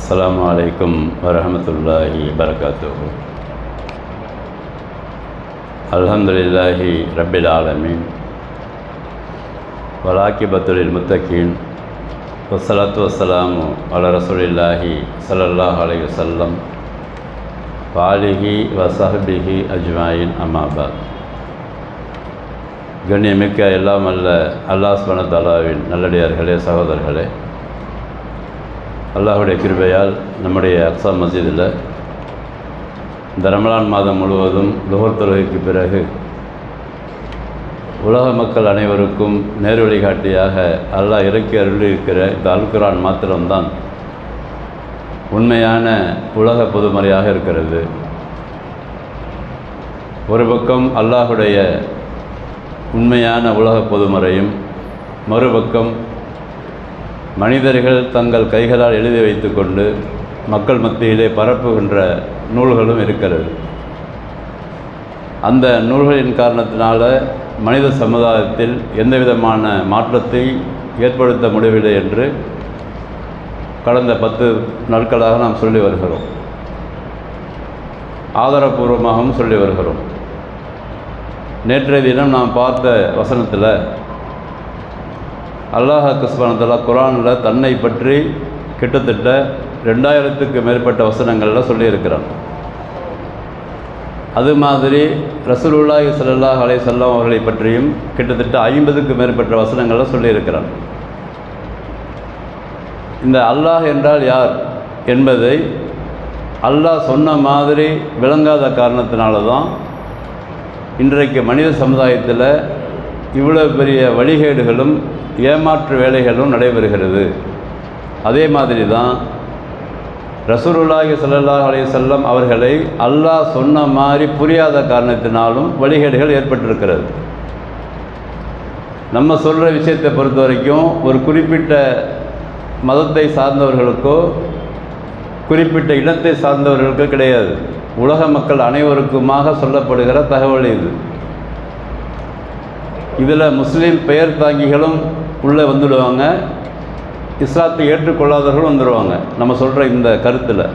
السلام عليكم ورحمة الله وبركاته الحمد لله رب العالمين والعاقبة للمتقين والصلاة والسلام على رسول الله صلى الله عليه وسلم وآله وصحبه أجمعين أما بعد கண்ணியமிக்க எல்லாம் அல்ல அல்லாஹ் சுபன தாலாவின் நல்லடியார்களே சகோதரர்களே அல்லாஹுடைய கிருபையால் நம்முடைய அக்ஸா மஸ்ஜிதில் இந்த ரமலான் மாதம் முழுவதும் லுகர் தொழுகைக்கு பிறகு உலக மக்கள் அனைவருக்கும் நேர் வழிகாட்டியாக அல்லாஹ் இறக்கி அருளியிருக்கிற இந்த அல்குரான் மாத்திரம்தான் உண்மையான உலக பொதுமறையாக இருக்கிறது. ஒரு பக்கம் அல்லாஹுடைய உண்மையான உலக பொதுமறையும் மறுபக்கம் மனிதர்கள் தங்கள் கைகளால் எழுதி வைத்துக்கொண்டு மக்கள் மத்தியிலே பரப்புகின்ற நூல்களும் இருக்கிறது. அந்த நூல்களின் காரணத்தினால மனித சமுதாயத்தில் எந்த விதமான மாற்றத்தை ஏற்படுத்த முடியவில்லை என்று கடந்த பத்து நாட்களாக நாம் சொல்லி வருகிறோம். ஆதாரபூர்வமாகவும் சொல்லி வருகிறோம். நேற்றைய தினம் நாம் பார்த்த வசனத்தில் அல்லாஹ் கிஸ்பானத்தலா குரானில் தன்னை பற்றி கிட்டத்தட்ட ரெண்டாயிரத்துக்கு மேற்பட்ட வசனங்களில் சொல்லியிருக்கிறான். அது மாதிரி ரசூலுல்லாஹி சல்லாஹ் அலை வஸல்லம் அவர்களை பற்றியும் கிட்டத்தட்ட ஐம்பதுக்கு மேற்பட்ட வசனங்களில் சொல்லியிருக்கிறான். இந்த அல்லாஹ் என்றால் யார் என்பதை அல்லாஹ் சொன்ன மாதிரி விளங்காத காரணத்தினால தான் இன்றைக்கு மனித சமுதாயத்தில் இவ்வளோ பெரிய வழிகேடுகளும் ஏமாற்று வேலைகளும் நடைபெறுகிறது. அதே மாதிரி தான் ரசூருல்லாஹி சல்லாஹ் அலைய செல்லம் அவர்களை அல்லாஹ் சொன்ன மாதிரி புரியாத காரணத்தினாலும் வழிகேடுகள் ஏற்பட்டிருக்கிறது. நம்ம சொல்கிற விஷயத்தை பொறுத்த வரைக்கும் ஒரு குறிப்பிட்ட மதத்தை சார்ந்தவர்களுக்கோ குறிப்பிட்ட இடத்தை சார்ந்தவர்களுக்கோ கிடையாது. உலக மக்கள் அனைவருக்குமாக சொல்லப்படுகிற தகவல் இது. இதில் முஸ்லீம் பெயர் தாங்கிகளும் உள்ளே வந்துடுவாங்க. இஸ்லாத்தை ஏற்றுக்கொள்ளாதவர்களும் வந்துடுவாங்க. நம்ம சொல்கிற இந்த கருத்தில்.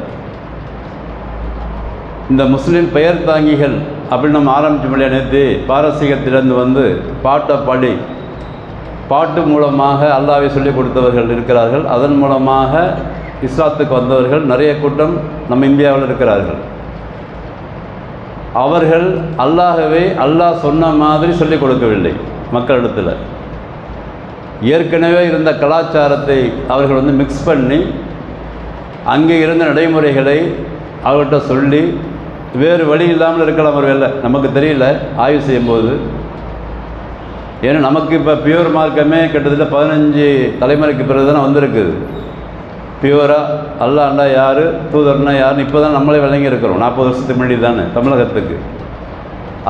இந்த முஸ்லீம் பெயர் தாங்கிகள் அப்படின்னு நம்ம ஆரம்பிச்ச முடியாது நேற்று பாரசீகத்திலிருந்து வந்து பாட்டை பாடி பாட்டு மூலமாக அல்லாவை சொல்லிக் கொடுத்தவர்கள் இருக்கிறார்கள். அதன் மூலமாக இஸ்லாத்துக்கு வந்தவர்கள் நிறைய கூட்டம் நம்ம இந்தியாவில் இருக்கிறார்கள். அவர்கள் அல்லாகவே அல்லாஹ் சொன்ன மாதிரி சொல்லிக் கொடுக்கவில்லை மக்களிடத்தில். ஏற்கனவே இருந்த கலாச்சாரத்தை அவர்கள் வந்து மிக்ஸ் பண்ணி அங்கே இருந்த நடைமுறைகளை அவர்கிட்ட சொல்லி வேறு வழி இல்லாமல் இருக்கலாம் ஒரு வேலை நமக்கு தெரியல ஆய்வு செய்யும்போது. ஏன்னா நமக்கு இப்போ பியூர் மார்க்கமே கிட்டத்தட்ட பதினஞ்சு தலைமுறைக்கு பிறகு தானே வந்திருக்குது பியூராக அல்லாண்டா யார் தூதர்னா யாருன்னு இப்போ தான் நம்மளே விளங்கி இருக்கிறோம். நாற்பது வருஷத்துக்கு முன்னாடி தானே தமிழகத்துக்கு.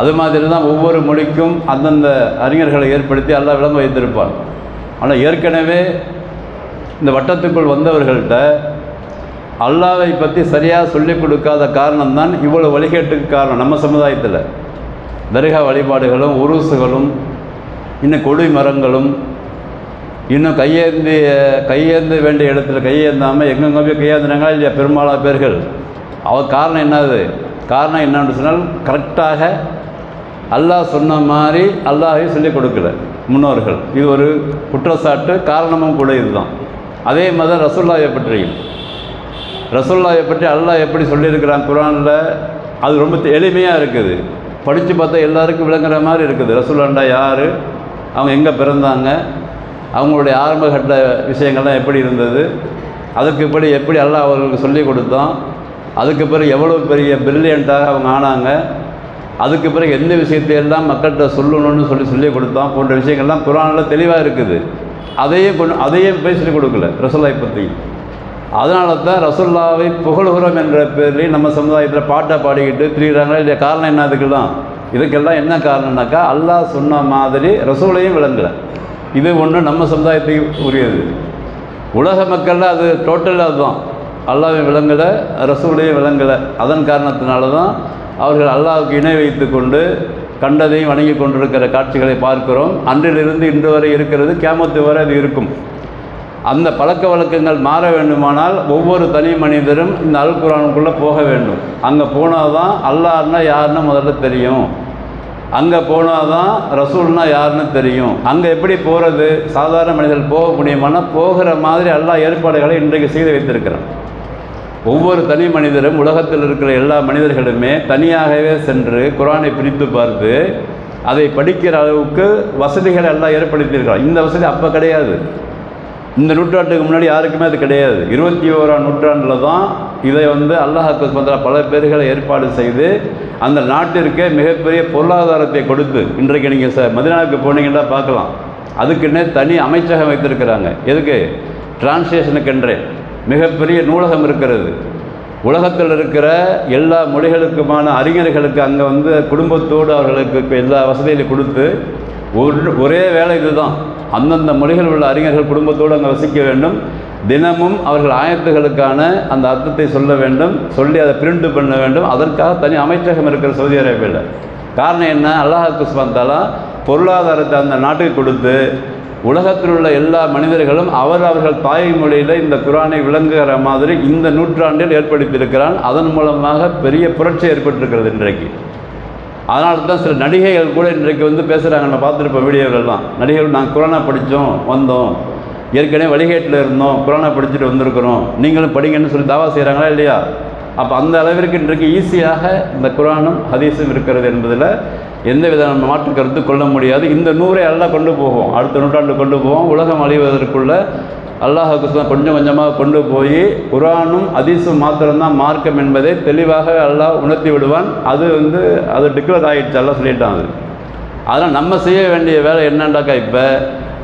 அது மாதிரி தான் ஒவ்வொரு மொழிக்கும் அந்தந்த அறிஞர்களை ஏற்படுத்தி எல்லாம் விளங்க வைத்திருப்பான். ஆனால் ஏற்கனவே இந்த வட்டத்துக்குள் வந்தவர்கள்ட்ட அல்லாவை பற்றி சரியாக சொல்லிக் கொடுக்காத காரணம்தான் இவ்வளோ வழிகேட்டுக்கு காரணம் நம்ம சமுதாயத்தில். தர்கா வழிபாடுகளும் உருசுகளும் இன்னும் கொடி மரங்களும் இன்னும் கையேந்தி கையேந்த வேண்டிய இடத்துல கையேந்தாமல் எங்கெங்கே போய் கையேந்தினாங்களா இல்லையா பெரும்பாலான பேர்கள்? அவ காரணம் என்னது? காரணம் என்னன்னு சொன்னால் கரெக்டாக அல்லாஹ் சொன்ன மாதிரி அல்லாஹே சொல்லிக் கொடுக்கல முன்னோர்கள். இது ஒரு குற்றச்சாட்டு காரணமும் கூட இதுதான். அதே மாதிரி ரசுல்லாயை பற்றியும். ரசுல்லாவை பற்றி அல்லாஹ் எப்படி சொல்லியிருக்கிறான் குரானில்? அது ரொம்ப எளிமையாக இருக்குது. படித்து பார்த்தா எல்லாருக்கும் விளங்குற மாதிரி இருக்குது. ரசுல்லாண்டா யார்? அவங்க எங்கே பிறந்தாங்க? அவங்களுடைய ஆரம்பகட்ட விஷயங்கள்லாம் எப்படி இருந்தது? அதுக்கு இப்படி எப்படி அல்லாஹ் அவர்களுக்கு சொல்லி கொடுத்தான்? அதுக்கு பிறகு எவ்வளோ பெரிய பிரில்லியண்ட்டாக அவங்க ஆனாங்க? அதுக்கு பிறகு எந்த விஷயத்தையெல்லாம் மக்கள்கிட்ட சொல்லணும்னு சொல்லி சொல்லி கொடுத்தான் போன்ற விஷயங்கள்லாம் குரானில் தெளிவாக இருக்குது. அதையே கொண்டு அதையே போய் சொல்லிக் கொடுக்கல ரசோல்லா பற்றி அதனால தான் ரசோல்லாவை புகழுகிறோம் என்ற பேர்லேயும் நம்ம சமுதாயத்தில் பாட்டை பாடிக்கிட்டு திரிகிறாங்களா இல்லையா? காரணம் என்ன அதுக்கெல்லாம்? இதுக்கெல்லாம் என்ன காரணம்னாக்கா அல்லாஹ் சொன்ன மாதிரி ரசோலையும் விளங்கலை. இது ஒன்று நம்ம சமுதாயத்துக்கு உரியது. உலக மக்களில் அது டோட்டலாக அதுதான். அல்லாவையும் விளங்கலை ரசூலையும் விளங்கலை. அதன் காரணத்தினால தான் அவர்கள் அல்லாவுக்கு இணை வைத்து கொண்டு கண்டதையும் வணங்கி கொண்டிருக்கிற காட்சிகளை பார்க்கிறோம். அன்றிலிருந்து இன்று வரை இருக்கிறது கேமத்து வரை அது இருக்கும். அந்த பழக்க வழக்கங்கள் மாற வேண்டுமானால் ஒவ்வொரு தனி மனிதரும் இந்த அல் குரானுக்குள்ளே போக வேண்டும். அங்கே போனால் தான் அல்லாஹ்னா யாருன்னு முதல்ல தெரியும். அங்கே போனால் தான் ரசூல்னா யாருன்னு தெரியும். அங்கே எப்படி போகிறது சாதாரண மனிதர்கள் போக முடியுமானா போகிற மாதிரி எல்லா ஏற்பாடுகளை இன்றைக்கு செய்து வைத்திருக்கிறான். ஒவ்வொரு தனி மனிதரும் உலகத்தில் இருக்கிற எல்லா மனிதர்களுமே தனியாகவே சென்று குரானை பிரித்து பார்த்து அதை படிக்கிற அளவுக்கு வசதிகளை எல்லாம் ஏற்படுத்தியிருக்கிறார். இந்த வசதி அப்போ கிடையாது. இந்த நூற்றாண்டுக்கு முன்னாடி யாருக்குமே அது கிடையாது. இருபத்தி ஓராம் நூற்றாண்டில் தான் இதை வந்து அல்லாஹாக்கு பதிலாக பல பேர்களை ஏற்பாடு செய்து அந்த நாட்டிற்கே மிகப்பெரிய பொருளாதாரத்தை கொடுத்து இன்றைக்கு நீங்கள் ச மதினாவுக்கு போனீங்கன்னா பார்க்கலாம். அதுக்குன்னே தனி அமைச்சகம் வைத்திருக்கிறாங்க. எதுக்கு? டிரான்ஸ்லேஷனுக்கென்றே மிகப்பெரிய நூலகம் இருக்கிறது. உலகத்தில் இருக்கிற எல்லா மொழிகளுக்குமான அறிஞர்களுக்கு அங்கே வந்து குடும்பத்தோடு அவர்களுக்கு எல்லா வசதிகளையும் கொடுத்து ஒரு ஒரே வேலை இதுதான். அந்தந்த மொழிகள் உள்ள அறிஞர்கள் குடும்பத்தோடு அங்கே வசிக்க வேண்டும். தினமும் அவர்கள் ஆயத்துகளுக்கான அந்த அர்த்தத்தை சொல்ல வேண்டும். சொல்லி அதை பிரிண்ட் பண்ண வேண்டும். அதற்காக தனி அமைச்சகம் இருக்கிற சவுதி அரேபியாவில் காரணம் என்ன? அல்லாஹ் குஸ்மான் தாலா பொருளாதாரத்தை அந்த நாட்டுக்கு கொடுத்து உலகத்தில் உள்ள எல்லா மனிதர்களும் அவர் அவர்கள் தாய்மொழியில் இந்த குரானை விளங்குகிற மாதிரி இந்த நூற்றாண்டில் ஏற்படுத்தியிருக்கிறான். அதன் மூலமாக பெரிய புரட்சி ஏற்பட்டிருக்கிறது இன்றைக்கு. அதனால தான் சில நடிகைகள் கூட இன்றைக்கு வந்து பேசுகிறாங்க நான் பார்த்துருப்பேன் வீடியோவிலலாம் நடிகைகள் நாங்கள் குரானா படித்தோம் வந்தோம். ஏற்கனவே வழிகேட்டில் இருந்தோம். குரானா படிச்சுட்டு வந்திருக்கிறோம். நீங்களும் படிங்கன்னு சொல்லி தாவா செய்கிறாங்களா இல்லையா? அப்போ அந்த அளவிற்கு இன்றைக்கு ஈஸியாக இந்த குரானும் ஹதீஸும் இருக்கிறது என்பதில் எந்த வித மாற்று கருத்து கொள்ள முடியாது. இந்த நூறை எல்லாம் கொண்டு போவோம். அடுத்த நூற்றாண்டு கொண்டு போவோம். உலகம் அழிவதற்குள்ள அல்லாஹுக்கு கொஞ்சம் கொஞ்சமாக கொண்டு போய் குரானும் அதிசும் மாத்திரம்தான் மார்க்கம் என்பதை தெளிவாக அல்லாஹ் உணர்த்தி விடுவான். அது வந்து அது டிக்ளேர் ஆகிடுச்சு எல்லாம் சொல்லிட்டான் அது. அதனால் நம்ம செய்ய வேண்டிய வேலை என்னண்டாக்கா இப்போ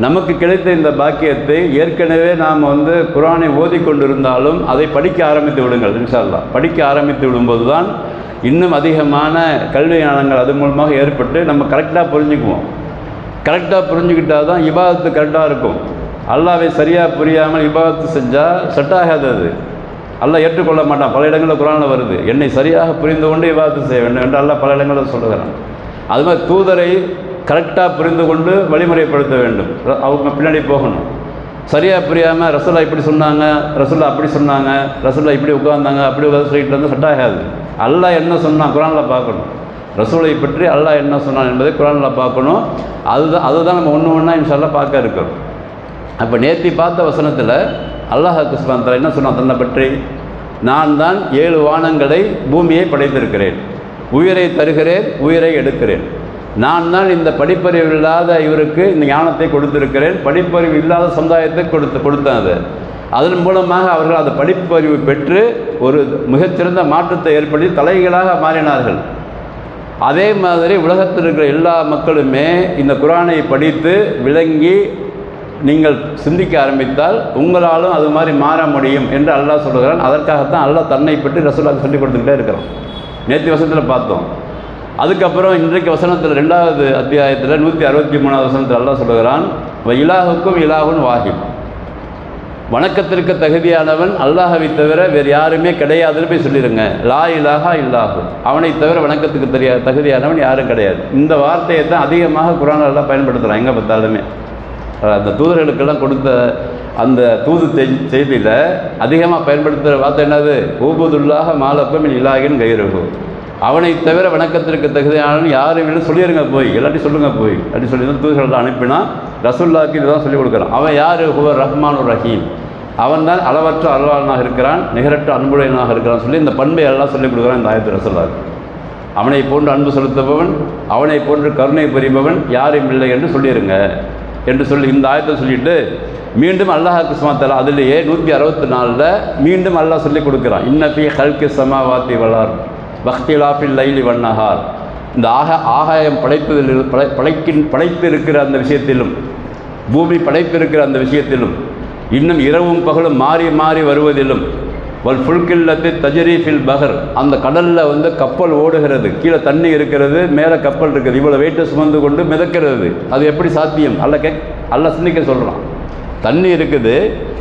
நமக்கு கிடைத்த இந்த பாக்கியத்தை ஏற்கனவே நாம் வந்து குரானை ஓதிக்கொண்டிருந்தாலும் அதை படிக்க ஆரம்பித்து விடுங்கள் இன்ஷால்லா படிக்க ஆரம்பித்து விடும்போது தான் இன்னும் அதிகமான கல்வி ஞானங்கள் அது மூலமாக ஏற்பட்டு நம்ம கரெக்டாக புரிஞ்சுக்குவோம். கரெக்டாக புரிஞ்சுக்கிட்டால் தான் இபாதத்து கரெக்டாக இருக்கும். அல்லாவை சரியாக புரியாமல் இபாதத்து செஞ்சால் செட் ஆகாது அது. அல்லா ஏற்றுக்கொள்ள மாட்டான். பல இடங்களில் குரானில் வருது என்னை சரியாக புரிந்து கொண்டு இபாதத்து செய்ய வேண்டும் என்று அல்லா பல இடங்களில் சொல்லுகிறான். அது மாதிரி தூதரை கரெக்டாக புரிந்து கொண்டு வழிமுறைப்படுத்த வேண்டும். ர- அவங்க பின்னாடி போகணும். சரியாக புரியாமல் ரசோல்லா இப்படி சொன்னாங்க ரசோல்லா அப்படி சொன்னாங்க ரசோல்லா இப்படி உட்காந்தாங்க அப்படி உட்காந்து சொல்லிட்டு வந்து செட் ஆகாது. அல்லாஹ் என்ன சொன்னான்? குரானில் பார்க்கணும். ரசூலை பற்றி அல்லாஹ் என்ன சொன்னான் என்பதை குரானில் பார்க்கணும். அதுதான் அதுதான் நம்ம ஒன்று ஒன்றா இன்ஷால்லாம் பார்க்க இருக்கிறோம் அப்போ நேர்த்தி பார்த்த வசனத்தில் அல்லாஹ் குஸ்மான் தலை என்ன சொன்னான் தன்னை பற்றி? நான் தான் ஏழு வானங்களை பூமியை படைத்திருக்கிறேன். உயிரை தருகிறேன் உயிரை எடுக்கிறேன். நான் தான் இந்த படிப்பறிவு இல்லாத இவருக்கு இந்த ஞானத்தை கொடுத்திருக்கிறேன். படிப்பறிவு இல்லாத சமுதாயத்தை கொடுத்து கொடுத்தேன் அது. அதன் மூலமாக அவர்கள் அந்த படிப்பறிவு பெற்று ஒரு மிகச்சிறந்த மாற்றத்தை ஏற்படுத்தி தலைகளாக மாறினார்கள். அதே மாதிரி உலகத்தில் இருக்கிற எல்லா மக்களுமே இந்த குரானை படித்து விளங்கி நீங்கள் சிந்திக்க ஆரம்பித்தால் உங்களாலும் அது மாதிரி மாற முடியும் என்று அல்லாஹ் சொல்கிறான். அதற்காகத்தான் அல்லாஹ் தன்னை பற்றி ரசூலாக சொல்லிக் கொடுத்துக்கிட்டே இருக்கிறோம் நேற்று வசத்தில் பார்த்தோம். அதுக்கப்புறம் இன்றைக்கு வசனத்தில் ரெண்டாவது அத்தியாயத்தில் நூற்றி அறுபத்தி மூணாவது வசனத்தில் அல்லா சொல்லுகிறான் "வ இலாஹுக்கும் இலாகுன் வாஹிப் வணக்கத்திற்கு தகுதியானவன் அல்லாஹவை தவிர வேறு யாருமே கிடையாதுன்னு போய் சொல்லிடுங்க லா இலாஹா இல்லாஹு. அவனை தவிர வணக்கத்துக்கு தெரியா தகுதியானவன் யாரும் கிடையாது. இந்த வார்த்தையை தான் அதிகமாக குரானெல்லாம் பயன்படுத்துகிறான் எங்கே பார்த்தாலுமே. அந்த தூதர்களுக்கெல்லாம் கொடுத்த அந்த தூது செய்தியில் அதிகமாக பயன்படுத்துகிற வார்த்தை என்னது? ஊபுதுல்லாக மாலப்பம் இலாகின் கைரகு அவனை தவிர வணக்கத்திற்கு தகுதியானவன் யாரும் இல்லை சொல்லிடுங்க போய். எல்லாத்தையும் சொல்லுங்க போய். அப்படி சொல்லி தான் தூதர்கள் அனுப்பினா ரசுல்லாக்கு இதுதான் சொல்லிக் கொடுக்குறான் அவன் யார்? ஹுவர் ரஹ்மான் ரஹீம். அவன் தான் அளவற்ற அருளாளனாக இருக்கிறான் நிகரற்ற அன்புடையனாக இருக்கிறான் சொல்லி இந்த பண்பை எல்லாம் சொல்லிக் கொடுக்குறான் இந்த ஆயத்து ரசுல்லாக்கு அவனை போன்று அன்பு செலுத்துபவன் அவனை போன்று கருணை புரிபவன் யாரும் இல்லை என்று சொல்லிடுங்க என்று சொல்லி இந்த ஆயத்தை சொல்லிட்டு மீண்டும் அல்லாஹ் குஸ்மாத்தலா அதிலேயே நூற்றி அறுபத்தி நாலில் மீண்டும் அல்லாஹ் சொல்லிக் கொடுக்குறான். இன்னபி ஹல்கி சமாவாத்தி வளார் பக்திலாஃபில் லைலி வண்ணஹார். இந்த ஆக ஆகாயம் படைப்பதில் படை படைக்கின் படைத்திருக்கிற அந்த விஷயத்திலும் பூமி படைத்திருக்கிற அந்த விஷயத்திலும் இன்னும் இரவும் பகலும் மாறி மாறி வருவதிலும் வல் ஃபுல்கில்லத்து தஜரீஃபில் பஹர். அந்த கடலில் வந்து கப்பல் ஓடுகிறது. கீழே தண்ணி இருக்கிறது மேலே கப்பல் இருக்குது. இவ்வளோ வெயிட்டை சுமந்து கொண்டு மிதக்கிறது. அது எப்படி சாத்தியம்? அல்ல கே அல்ல சிந்திக்க சொல்கிறான் தண்ணி இருக்குது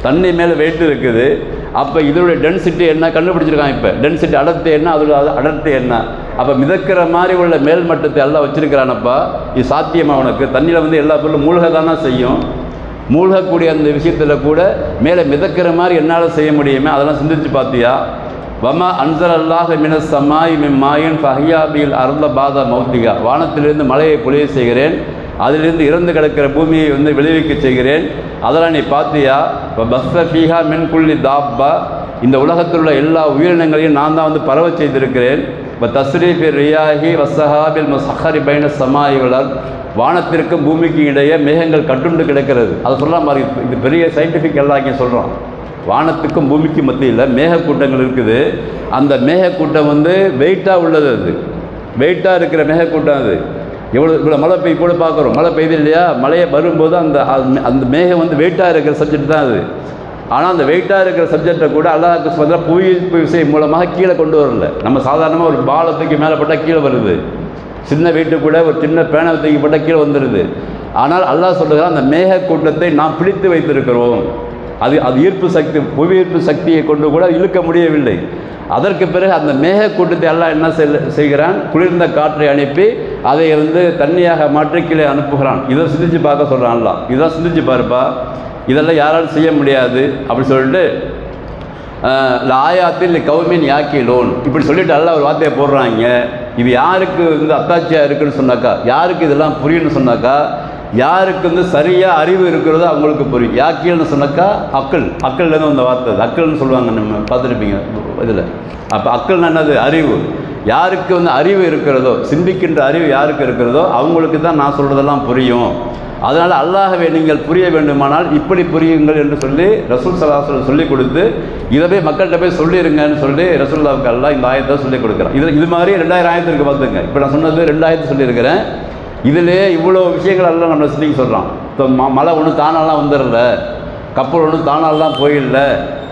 தண்ணி மேலே வெயிட் இருக்குது. அப்போ இதோட டென்சிட்டி என்ன? கண்டுபிடிச்சிருக்கான் இப்போ. டென்சிட்டி அடர்த்தி என்ன? அதோட அடர்த்தி என்ன? அப்போ மிதக்கிற மாதிரி உள்ள மேல் மட்டத்தை எல்லாம் வச்சுருக்கிறானப்பா. இது சாத்தியமாக உனக்கு? தண்ணியில் வந்து எல்லா பொருளும் மூழ்க தானே செய்யும். மூழ்கக்கூடிய அந்த விஷயத்தில் கூட மேலே மிதக்கிற மாதிரி என்னால் செய்ய முடியுமே? அதெல்லாம் சிந்திச்சு பார்த்தியா வமா அன்சர் அல்லாஹ் மின சமாய் மின் மாயின் ஃபஹியாபியில் அருந்த பாத மௌத்திகா. வானத்திலிருந்து மலையை பொழிய செய்கிறேன். அதிலிருந்து இறந்து கிடக்கிற பூமியை வந்து விளைவிக்க செய்கிறேன். அதெல்லாம் நீ பார்த்தியா இப்போ பஸ்ஸ ஃபீஹா மென்குள்ளி தாப்பா. இந்த உலகத்தில் உள்ள எல்லா உயிரினங்களையும் நான் தான் வந்து பரவ செய்திருக்கிறேன். இப்போ தஸ்ரீஃபி ரியாஹி வசஹாபில் மசஹரி பைன சமாய் வானத்திற்கும் பூமிக்கும் இடையே மேகங்கள் கட்டுண்டு கிடக்கிறது. அதை சொல்லலாம் பாருங்க. இது பெரிய சயின்டிஃபிக் எல்லாம் இங்கே சொல்கிறோம் வானத்துக்கும் பூமிக்கும் மத்தியில் மேகக்கூட்டங்கள் இருக்குது. அந்த மேகக்கூட்டம் வந்து வெயிட்டாக உள்ளது அது. வெயிட்டாக இருக்கிற மேகக்கூட்டம் அது. எவ்வளோ இவ்வளோ மழை பெய்ய கூட பார்க்குறோம். மழை பெய்யுது இல்லையா மழையை வரும்போது அந்த அந்த- அந்த மேகம் வந்து வெயிட்டாக இருக்கிற சப்ஜெக்ட் தான் அது. ஆனால் அந்த வெயிட்டாக இருக்கிற சப்ஜெக்டை கூட அல்லாஹ் பதிலாக புவியீர்ப்பு விசை மூலமாக கீழே கொண்டு வரல. நம்ம சாதாரணமாக ஒரு பாலை தூக்கி மேலே போட்டால் கீழே வருது. சின்ன வீட்டு கூட ஒரு சின்ன பேனை தூக்கி போட்டால் கீழே வந்துடுது ஆனால் அல்லாஹ் சொல்லுகிறான் அந்த மேக கூட்டத்தை நாம் பிடித்து வைத்திருக்கிறோம். அது அது ஈர்ப்பு சக்தி புவி ஈர்ப்பு சக்தியை கொண்டு கூட இழுக்க முடியவில்லை. அதற்கு பிறகு அந்த மேகக்கூட்டத்தை எல்லாம் என்ன செல்- செய்கிறான்? குளிர்ந்த காற்றை அனுப்பி அதை வந்து தண்ணியாக மாற்றி கீழே அனுப்புகிறான். இதை சிந்திச்சு பார்க்க சொல்கிறான்லாம் அல்லாஹ். இதான் சிந்திச்சு பாருப்பா. இதெல்லாம் யாராலும் செய்ய முடியாது. அப்படி சொல்லிட்டு லாயாத்தில் கௌமின் யாக்கி லோன் இப்படி சொல்லிட்டு நல்லா ஒரு வார்த்தையை போடுறாங்க. இது யாருக்கு வந்து அத்தாட்சியாக இருக்குன்னு சொன்னாக்கா யாருக்கு இதெல்லாம் புரியும்னு சொன்னாக்கா யாருக்கு வந்து சரியாக அறிவு இருக்கிறதோ அவங்களுக்கு புரியும். யாக்கியல்னு சொன்னாக்கா அக்கள். அக்கள்லேருந்து வந்த வார்த்தை அது. அக்கள்னு சொல்லுவாங்க நம்ம பார்த்துருப்பீங்க இதில். அப்போ அக்கள் என்னது? அறிவு. யாருக்கு வந்து அறிவு இருக்கிறதோ சிந்திக்கின்ற அறிவு யாருக்கு இருக்கிறதோ அவங்களுக்கு தான் நான் சொல்கிறதெல்லாம் புரியும். அதனால் அல்லாஹவே நீங்கள் புரிய வேண்டுமானால் இப்படி புரியுங்கள் என்று சொல்லி ரசூல் சலாஹல் சொல்லிக் கொடுத்து இதை போய் மக்கள்கிட்ட போய் சொல்லிருங்கன்னு சொல்லி ரசூல்லாவுக்கு அல்லா இந்த ஆயத்தை சொல்லி கொடுக்குறேன். இது இது மாதிரி ரெண்டாயிரம் ஆயிரத்துக்கு பார்த்துங்க இப்போ நான் சொன்னது ரெண்டாயிரத்து சொல்லியிருக்கிறேன். இதில் இவ்வளோ விஷயங்கள் எல்லாம் நம்ம சிந்திக்க சொல்கிறான் இப்போ ம மழை ஒன்றும் தானாலாம் வந்துடல. கப்பல் ஒன்றும் தானாலாம் போயிடல.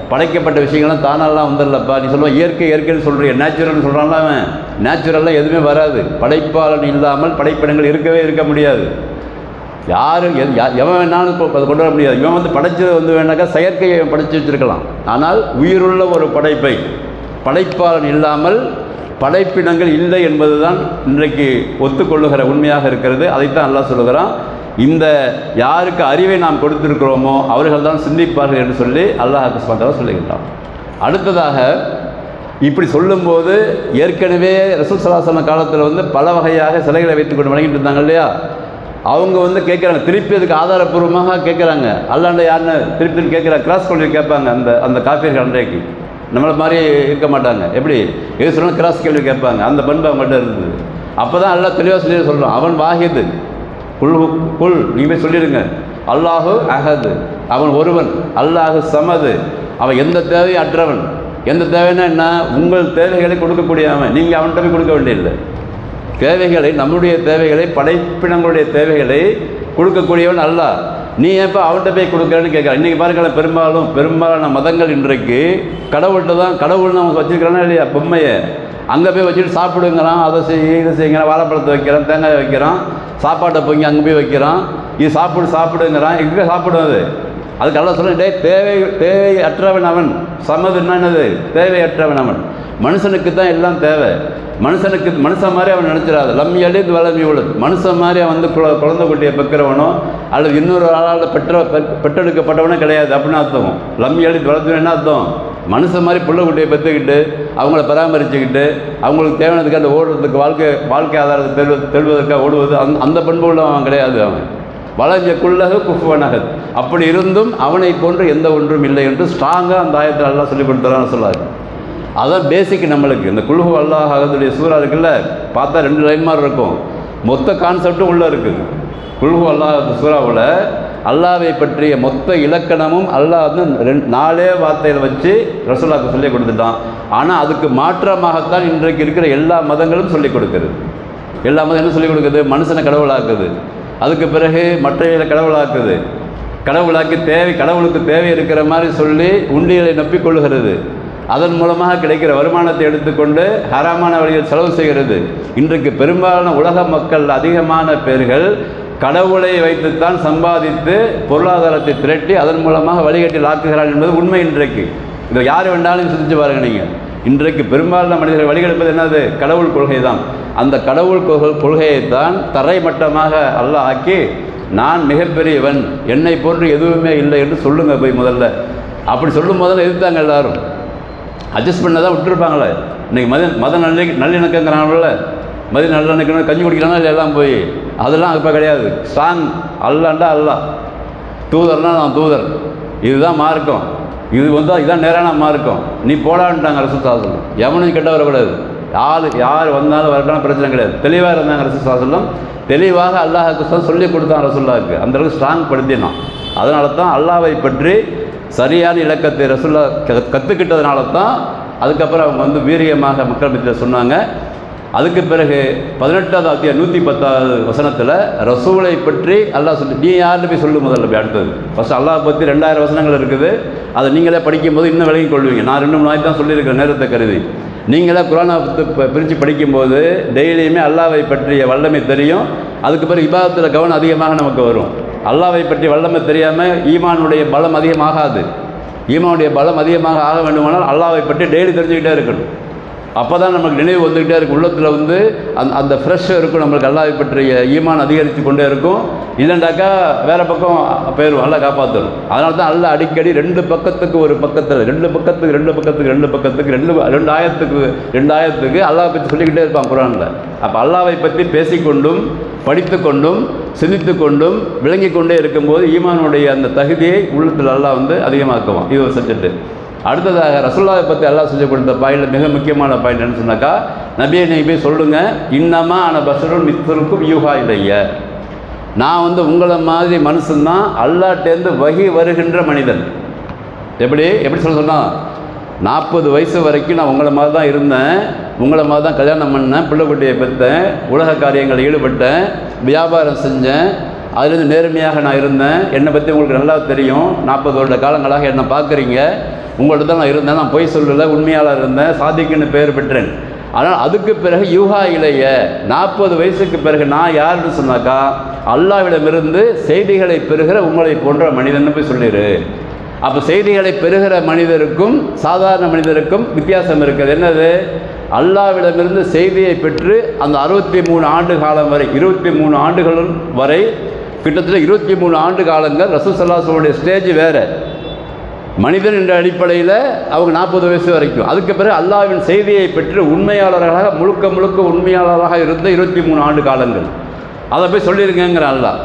படைக்கப்பட்ட விஷயங்கள்லாம் தானாலாம் வந்துடலப்பா. நீ சொல்லுவா இயற்கை இயற்கைன்னு சொல்கிறிய நேச்சுரல்னு சொல்கிறான்ல அவன். நேச்சுரல்லாம் எதுவுமே வராது. படைப்பாளன் இல்லாமல் படைப்பிடங்கள் இருக்கவே இருக்க முடியாது. யாரும் எது- யா- எவன் வேணாலும் கொ- அதை கொண்டு வர முடியாது. இவன் வந்து படைச்சது வந்து வேணாக்கா செயற்கையை படைச்சி படைச்சு வச்சிருக்கலாம். ஆனால் உயிருள்ள ஒரு படைப்பை படைப்பாளன் இல்லாமல் படைப்பினங்கள் இல்லை என்பதுதான் இன்றைக்கு ஒத்துக்கொள்ளுகிற உண்மையாக இருக்கிறது. அதைத்தான் அல்லாஹ் சொல்லுகிறான். இந்த யாருக்கு அறிவை நாம் கொடுத்திருக்கிறோமோ அவர்கள் தான் சிந்திப்பார்கள் என்று சொல்லி அல்லாஹ் சுமத்தாவை சொல்லுகின்றான். அடுத்ததாக இப்படி சொல்லும்போது ஏற்கனவே ரசூல் சலாசன காலத்தில் வந்து பல வகையாக சிலைகளை வைத்துக்கொண்டு வணங்கிட்டு இருந்தாங்க இல்லையா? அவங்க வந்து கேட்குறாங்க. திருப்பி அதுக்கு ஆதாரப்பூர்வமாக கேட்குறாங்க. அல்லாண்ட யாருன்னு திருப்பி கேட்குறாங்க கிராஸ் கொண்டு கேட்பாங்க அந்த அந்த காப்பீர்கள் அன்றைக்கு. நம்மளை மாதிரி இருக்க மாட்டாங்க. எப்படி? எது கிராஸ் கேள்வி கேட்பாங்க. அந்த பண்பு அவங்கள்ட்ட இருந்தது. அப்போ தான் எல்லாம் தெளிவாக சொல்லி சொல்கிறான் அவன் வாகிது குல் குல். நீங்கள் போய் சொல்லிடுங்க. அல்லாஹு அகது அவன் ஒருவன். அல்லாஹு சமது. அவன் எந்த தேவையும் அற்றவன்? எந்த தேவைன்னா என்ன? உங்கள் தேவைகளை கொடுக்கக்கூடியவன் நீங்கள் அவன்கிட்ட போய் கொடுக்க வேண்டியதில்லை. தேவைகளை நம்முடைய தேவைகளை படைப்பினங்களுடைய தேவைகளை கொடுக்கக்கூடியவன் அல்ல நீ எப்போ அவன்கிட்ட போய் கொடுக்குறேன்னு கேட்குறான் இன்றைக்கி பாருங்களேன் பெரும்பாலும் பெரும்பாலான மதங்கள் இன்றைக்கு கடவுள்கிட்ட தான் கடவுள்னு அவங்க வச்சுருக்கிறானா இல்லையா பொம்மையை? அங்கே போய் வச்சுட்டு சாப்பிடுங்கிறான் அதை செய் இதை செய்யுங்கிறான் வாழைப்பழத்தை வைக்கிறான் தேங்காய் வைக்கிறான் சாப்பாட்டை பொங்கி அங்கே போய் வைக்கிறான் இது சாப்பிடு சாப்பிடுங்கிறான். எங்கே சாப்பிடும் அது? அது அல்ல சொல்ல தேவை தேவை அற்றவன் அவன். சமதுன்னா என்னது? தேவையற்றவன் அவன். மனுஷனுக்கு தான் எல்லாம் தேவை. மனுஷனுக்கு மனுஷன் மாதிரி அவன் நினச்சிடாது. லம் எளிது வளம் இவ்வளவு மனுஷன் மாதிரி அவன் வந்து குழ குழந்தை குட்டியை பெக்கிறவனோ அல்லது இன்னொரு ஆளால் பெற்ற பெற்றெடுக்கப்பட்டவனோ கிடையாது அப்படின்னு அர்த்தம். லம் எளிது வளர்த்து என்ன அர்த்தம்? மனுஷன் மாதிரி பிள்ளை குட்டியை பெற்றுக்கிட்டு அவங்கள பராமரிச்சுக்கிட்டு அவங்களுக்கு தேவையானதுக்கு அந்த ஓடுறதுக்கு வாழ்க்கை வாழ்க்கை ஆதாரத்தை தெரு தெழுவதற்காக ஓடுவது அந்த அந்த பண்பு உள்ளவன் அவன். கிடையாது அவன் வளஞ்ச குள்ளக குஃபுவனகத் அப்படி இருந்தும் அவனை போன்று எந்த ஒன்றும் இல்லை என்று ஸ்ட்ராங்காக அந்த ஆயத்தில் எல்லாம் சொல்லிக் கொடுத்துறான்னு சொல்லாரு அதான் பேசிக் நம்மளுக்கு. இந்த குழுகு அல்லாஹ் அகதுடைய சூறா இருக்குல்ல பார்த்தா ரெண்டு லைன் மாதிரி இருக்கும். மொத்த கான்செப்டும் உள்ளே இருக்குது. குழுகு அல்லாஹ் சூறாவில் அல்லாவை பற்றிய மொத்த இலக்கணமும் அல்லாஹ் வந்து ரெண்டு நாலே வார்த்தையில் வச்சு ரசோல்லாவுக்கு சொல்லி கொடுத்துட்டான். ஆனால் அதுக்கு மாற்றமாகத்தான் இன்றைக்கு இருக்கிற எல்லா மதங்களும் சொல்லிக் கொடுக்குறது. எல்லா மதம் என்ன சொல்லிக் கொடுக்குது? மனுஷனை கடவுளாக்குது. அதுக்கு பிறகு மற்றவைகளை கடவுளாக்குது. கடவுளாக்கி தேவை கடவுளுக்கு தேவை இருக்கிற மாதிரி சொல்லி உண்டியலை நப்பிக்கொள்ளுகிறது அதன் மூலமாக கிடைக்கிற வருமானத்தை எடுத்துக்கொண்டு ஹராமான வழியில் செலவு செய்கிறது. இன்றைக்கு பெரும்பாலான உலக மக்கள் அதிகமான பேர்கள் கடவுளை வைத்துத்தான் சம்பாதித்து பொருளாதாரத்தை திரட்டி அதன் மூலமாக வழிகட்டில் ஆக்குகிறான் என்பது உண்மை இன்றைக்கு. இதை யார் வேண்டாலும் சிந்திச்சு பாருங்க நீங்கள் இன்றைக்கு பெரும்பாலான மனிதர்கள் வழிகெடுப்பது என்னது? கடவுள் கொள்கை தான் அந்த கடவுள் கொள்கை கொள்கையைத்தான் தரைமட்டமாக அல்லாஹ் ஆக்கி நான் மிகப்பெரியவன் என்னை போன்று எதுவுமே இல்லை என்று சொல்லுங்கள் போய் முதல்ல. அப்படி சொல்லும் முதல்ல எதிர்த்தாங்க எல்லாரும். அட்ஜஸ்ட் பண்ண தான் விட்டுருப்பாங்களே. இன்றைக்கி மத மத நல்லி நல்லிணக்கங்கிறாங்கல்ல. மதி நல்லிணக்கம் கஞ்சி குடிக்கிறாங்க இல்லை எல்லாம் போய். அதெல்லாம் இப்போ கிடையாது. ஸ்ட்ராங் அல்லாண்டா அல்லா. தூதர்னா நான் தூதர். இதுதான் மார்க்கம். இது வந்து இதுதான் நேரான மார்க்கம். நீ போடான்ட்டாங்க அரசு சாசனம் எவனையும் கெட்ட வரக்கூடாது. யார் யார் வந்தாலும் வரக்கலாம் பிரச்சனை கிடையாது. தெளிவாக இருந்தாங்க அரசு சாசனம் தெளிவாக அல்லாஹுக்கு சொல்லி கொடுத்தான் ரசுல்லாவுக்கு அந்த அளவுக்கு ஸ்ட்ராங் படுத்தினான். அதனால தான் அல்லாவை பற்றி சரியான இலக்கத்தை ரசுல்லா கற்றுக்கிட்டதுனால தான் அதுக்கப்புறம் அவங்க வந்து வீரியமாக மக்கள் மத்தியில் சொன்னாங்க. அதுக்கு பிறகு பதினெட்டாவது அத்தியா நூற்றி பத்தாவது வசனத்தில் ரசூலை பற்றி அல்லாஹ் சொல்லி நீ யார்கிட்ட போய் சொல்லு முதல்ல போய் அடுத்தது. ஃபஸ்ட் அல்லாஹ் பற்றி ரெண்டாயிரம் வசனங்கள் இருக்குது. அதை நீங்களே படிக்கும்போது இன்னும் விலகி கொள்வீங்க. நான் ரெண்டு மூணு நாள் தான் சொல்லியிருக்கேன் நேரத்தை கருதி. நீங்களே குரானை பிரித்து படிக்கும்போது டெய்லியுமே அல்லாவை பற்றிய வல்லமை தெரியும். அதுக்கு பிறகு விவாதத்தில் கவனம் அதிகமாக நமக்கு வரும். அல்லாவை பற்றி வல்லமை தெரியாமல் ஈமானுடைய பலம் அதிகமாகாது. ஈமானுடைய பலம் அதிகமாக ஆக வேண்டுமானால் அல்லாவை பற்றி டெய்லி தெரிஞ்சுக்கிட்டே இருக்கணும். அப்போ தான் நமக்கு நினைவு வந்துக்கிட்டே இருக்கும். உள்ளத்தில் வந்து அந்த அந்த ஃப்ரெஷ்ஷாக இருக்கும். நம்மளுக்கு அல்லாவை பற்றிய ஈமான் அதிகரித்து கொண்டே இருக்கும். இல்லைண்டாக்கா வேறு பக்கம் போயிடும் அல்லா காப்பாற்றணும் அதனால தான் அல்ல அடிக்கடி ரெண்டு பக்கத்துக்கு ஒரு பக்கத்தில் ரெண்டு பக்கத்துக்கு ரெண்டு பக்கத்துக்கு ரெண்டு பக்கத்துக்கு ரெண்டு ரெண்டு ஆயிரத்துக்கு ரெண்டு ஆயிரத்துக்கு அல்லாவை பற்றி சொல்லிக்கிட்டே இருப்பான் குரானில். அப்போ அல்லாவை பற்றி பேசிக்கொண்டும் படித்து கொண்டும் சிந்தித்து கொண்டும் விளங்கி கொண்டே இருக்கும்போது ஈமானுடைய அந்த தகுதியை உள்ளத்தில் அல்லாஹ் வந்து அதிகமாக்குவான். இது ஒரு சப்ஜெக்ட்டு. அடுத்ததாக ரசுல்லாவை பற்றி எல்லாம் சொல்லிக் கொடுத்த பாயிண்டில் மிக முக்கியமான பாயிண்ட் என்ன சொன்னாக்கா நபியை நீ போய் சொல்லுங்கள் இன்னமா ஆன பசரும் மித்தருக்கும் யூகா இல்லைய நான் வந்து உங்களை மாதிரி மனுஷன்தான் அல்லாட்டேருந்து வகி வருகின்ற மனிதன். எப்படி? எப்படி சொல்ல சொன்னால் நாற்பது வயசு வரைக்கும் நான் உங்களை மாதிரி தான் இருந்தேன். உங்களை மாதிரி தான் கல்யாணம் பண்ணேன் பிள்ளைக்குட்டியை பெற்றேன் உலக காரியங்களில் ஈடுபட்டேன் வியாபாரம் செஞ்சேன் அதுலேருந்து நேர்மையாக நான் இருந்தேன். என்னை பற்றி உங்களுக்கு நல்லா தெரியும். நாற்பது வருட காலங்களாக என்னை பார்க்குறீங்க. உங்கள்கிட்ட தான் நான் இருந்தேன் நான் பொய் சொல்லலை உண்மையாளர் இருந்தேன் சாதிக்குன்னு பேர் பெற்றேன். ஆனால் அதுக்கு பிறகு யூகா இளைய நாற்பது வயசுக்கு பிறகு நான் யாருன்னு சொன்னாக்கா அல்லாவிடமிருந்து செய்திகளை பெறுகிற உங்களை போன்ற மனிதன் போய் சொல்லிடு அப்போ செய்திகளை பெறுகிற மனிதருக்கும் சாதாரண மனிதருக்கும் வித்தியாசம் இருக்குது. என்னது? அல்லாவிடமிருந்து செய்தியை பெற்று அந்த அறுபத்தி மூணு ஆண்டு காலம் வரை இருபத்தி மூணு ஆண்டுகள் வரை கிட்டத்தட்ட இருபத்தி மூணு ஆண்டு காலங்கள் ரசூசல்லாசனுடைய ஸ்டேஜ் வேறு. மனிதன் என்ற அடிப்படையில் அவங்க நாற்பது வயசு வரைக்கும். அதுக்கு பிறகு அல்லாவின் செய்தியை பெற்று உண்மையாளர்களாக முழுக்க முழுக்க உண்மையாளராக இருந்த இருபத்தி மூணு ஆண்டு காலங்கள். அதை போய் சொல்லியிருக்கேங்கிற அல்லாஹ்.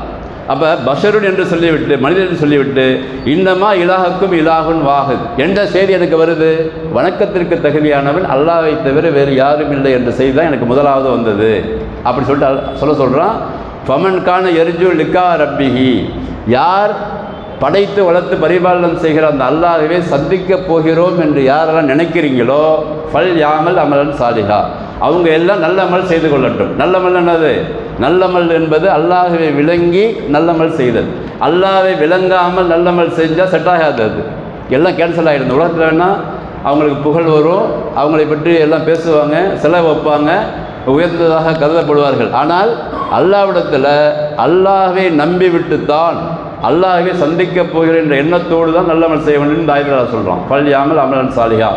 அப்போ பஷருன் என்று சொல்லிவிட்டு மனிதன் என்று சொல்லிவிட்டு இன்னமா இலாகுக்கும் இலாகுன் வாகுத் என்ற செய்தி எனக்கு வருது. வணக்கத்திற்கு தகுதியானவன் அல்லாவை தவிர வேறு யாரும் இல்லை என்ற செய்தி தான் எனக்கு முதலாவது வந்தது. அப்படி சொல்லிட்டு அல்- சொல்ல சொல்கிறான் ஃபமன்கான எரிஜு லிக்கா ரப்பிஹி. யார் படைத்து வளர்த்து பரிபாலனம் செய்கிற அந்த அல்லாஹ்வை சந்திக்கப் போகிறோம் என்று யாரெல்லாம் நினைக்கிறீங்களோ ஃபல் யாமல் அமலன் சாலிகா அவங்க எல்லாம் நல்லமல் செய்து கொள்ளட்டும். நல்லமல் என்னது? நல்லமல் என்பது அல்லாஹ்வை விளங்கி நல்லமல் செய்தல். அல்லாவை விளங்காமல் நல்லமல் செஞ்சால் செட் ஆகாது அது. எல்லாம் கேன்சல் ஆகிடும் உலகத்தில் வேணால் அவங்களுக்கு புகழ் வரும். அவங்களை பற்றி எல்லாம் பேசுவாங்க செலவு வைப்பாங்க உயர்ந்ததாக கருதப்படுவார்கள். ஆனால் அல்லாவிடத்தில் அல்லாஹை நம்பி விட்டுத்தான் அல்லாஹ்வை சந்திக்கப் போகிற என்ற எண்ணத்தோடு தான் நல்லமல் செய்ய வேண்டும் இந்த ஆயுதலாக சொல்கிறோம் பல்யாமல் அமலன் சாலியா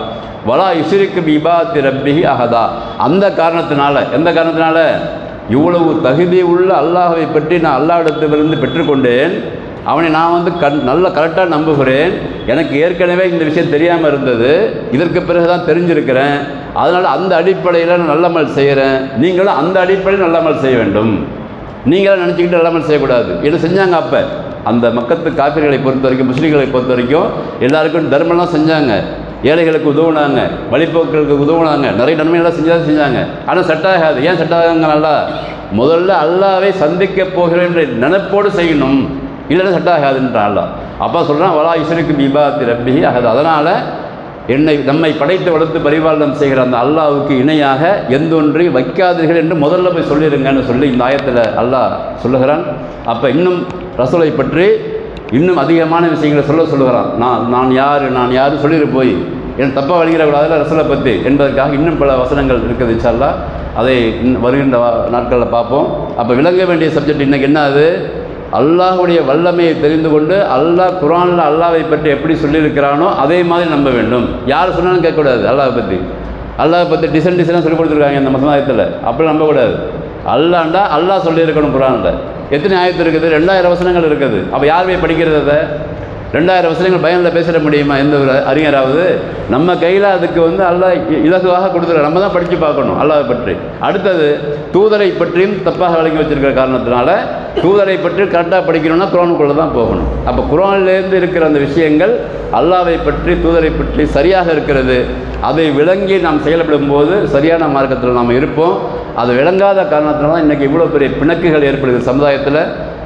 வலா இசிறுக்கு இபாத்தி ரப்பிஹி அஹதா. அந்த காரணத்தினால எந்த காரணத்தினால? இவ்வளவு தகுதி உள்ள அல்லாஹவை பற்றி நான் அல்லாஹ்விடத்திலிருந்து பெற்றுக்கொண்டேன். அவனை நான் வந்து கண் நல்ல கரெக்டாக நம்புகிறேன். எனக்கு ஏற்கனவே இந்த விஷயம் தெரியாமல் இருந்தது. இதற்கு பிறகு தான் தெரிஞ்சிருக்கிறேன். அதனால் அந்த அடிப்படையில் நான் நல்லமல் செய்கிறேன் நீங்களும் அந்த அடிப்படையில் நல்லமல் செய்ய வேண்டும். நீங்களாம் நினச்சிக்கிட்டு நல்லமல் செய்யக்கூடாது. என்ன செஞ்சாங்க அப்போ? அந்த மக்கத்து காப்பிர்களை பொறுத்த வரைக்கும் முஸ்லீம்களை பொறுத்த வரைக்கும் எல்லாருக்கும் தர்மம்லாம் செஞ்சாங்க. ஏழைகளுக்கு உதவுனாங்க வழிபோக்களுக்கு உதவுனாங்க நிறைய நன்மைகள்லாம் செஞ்சாதான் செஞ்சாங்க. ஆனால் செட் ஆகாது ஏன் செட் ஆகாங்க நல்லா முதல்ல அல்லாவை சந்திக்க போகிறேன் என்ற நினைப்போடு செய்யணும். இல்லைன்னா செட் ஆகாதுன்றான் அல்லா அப்பா சொல்கிறான் வலா இசனுக்கு விபாத்தி ரப்பி ஆகாது அதனால் என்னை நம்மை படைத்து வளர்த்து பரிபாலனம் செய்கிற அந்த அல்லாவுக்கு இணையாக எந்தொன்றை வைக்காதீர்கள் என்று முதல்ல போய் சொல்லிடுங்கன்னு சொல்லி இந்த ஆயத்தில் அல்லாஹ் சொல்லுகிறான். அப்போ இன்னும் ரசூலை பற்றி இன்னும் அதிகமான விஷயங்களை சொல்ல சொல்லுகிறான். நான் நான் யார் நான் யார் சொல்லிட்டு போய் என் தப்பாக வழிகிறக்கூடாதுல ரசூலை பற்றி என்பதற்காக இன்னும் பல வசனங்கள் இருக்குது இன்ஷால்லா அதை வருகின்ற நாட்களில் பார்ப்போம். அப்போ விளங்க வேண்டிய சப்ஜெக்ட் இன்றைக்கி என்ன அது? அல்லாஹுடைய வல்லமையை தெரிந்து கொண்டு அல்லாஹ் குரானில் அல்லாவை பற்றி எப்படி சொல்லியிருக்கிறானோ அதே மாதிரி நம்ப வேண்டும். யார் சொன்னாலும் கேட்கக்கூடாது அல்லாஹ் பற்றி அல்லாஹ் பற்றி டிசைன் டிசைனாக சொல்லி கொடுத்துருக்காங்க இந்த சமுதாயத்தில். அப்படி நம்பக்கூடாது. அல்லாண்டா அல்லாஹ் சொல்லியிருக்கணும் குரானில் எத்தனை ஆயத்து இருக்குது? ரெண்டாயிரம் வசனங்கள் இருக்குது. அப்போ யார் போய் படிக்கிறது ரெண்டாயிரம் வசனங்கள் பயனில் பேசிட முடியுமா? எந்த ஒரு அறிஞராவது? நம்ம கையில் அதுக்கு வந்து அல்லாஹ் இலகுவாக கொடுத்துரு நம்ம தான் படித்து பார்க்கணும் அல்லாஹ் பற்றி. அடுத்தது தூதரை பற்றியும் தப்பாக வழங்கி வச்சிருக்கிற காரணத்தினால தூதரை பற்றி கரெக்டாக படிக்கணும்னா குரானுக்குள்ளே தான் போகணும். அப்போ குரான்லேருந்து இருக்கிற அந்த விஷயங்கள் அல்லாவை பற்றி தூதரை பற்றி சரியாக இருக்கிறது. அதை விளங்கி நாம் செயல்படும் போது சரியான மார்க்கத்தில் நாம் இருப்போம். அது விளங்காத காரணத்தினால தான் இன்றைக்கி இவ்வளோ பெரிய பிணக்குகள் ஏற்படுது. சமுதாயத்தில்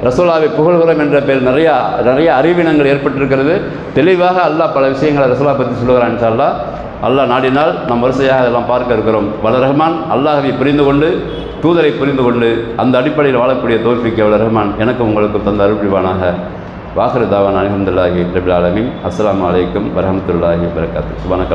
ரசோலாவை புகழ்கிறோம் என்ற பேர் நிறையா நிறைய அறிவினங்கள் ஏற்பட்டிருக்கிறது. தெளிவாக அல்லாஹ் பல விஷயங்களை ரசோலா பற்றி சொல்லுகிறான் இன்ஷா அல்லாஹ் நாடினால் நாம் வரிசையாக அதெல்லாம் பார்க்க இருக்கிறோம். வல ரஹ்மான் அல்லாஹவை புரிந்து கொண்டு தூதரை புரிந்து கொண்டு அந்த அடிப்படையில் வாழக்கூடிய தோல்விக்கு வல ரஹ்மான் எனக்கும் உங்களுக்கு தந்த அருள்புரிவானாக வாஹரு தாவான் அலமதுல்லாஹி ரபில் ஆலமின். அஸ்ஸலாமு அலைக்கும் வரஹமத்துல்லாஹி வரகாத்து சுபான